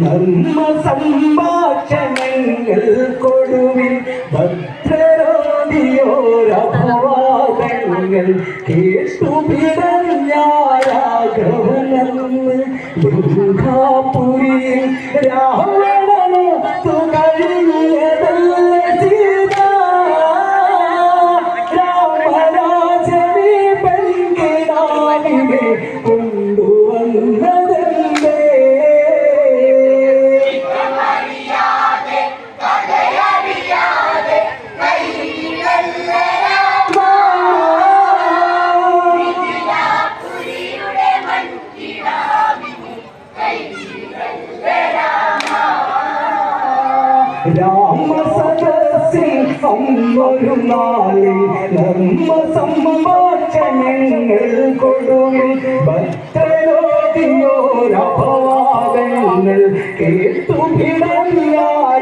നർമ്മ സംഭാഷണങ്ങൾ കൊടുവിൽ ഭദ്രരോധിയോരഭവാദങ്ങൾ കേട്ടു പിടഞ്ഞാരാഘവനെന്ന് ദുർഗാപുരിയിൽ രാവണനു തുകഴിയതല്ല സീത. രാമരാജനെ പെൺകിടാവിനെ രാമസദസ്സിൽ അന്നൊരു നാളിൽ നർമ്മ സംഭാഷണങ്ങൾ കൊടുവിൽ ഭക്തരോധിയോരപവാദങ്ങൾ കേട്ടു രാഘവനം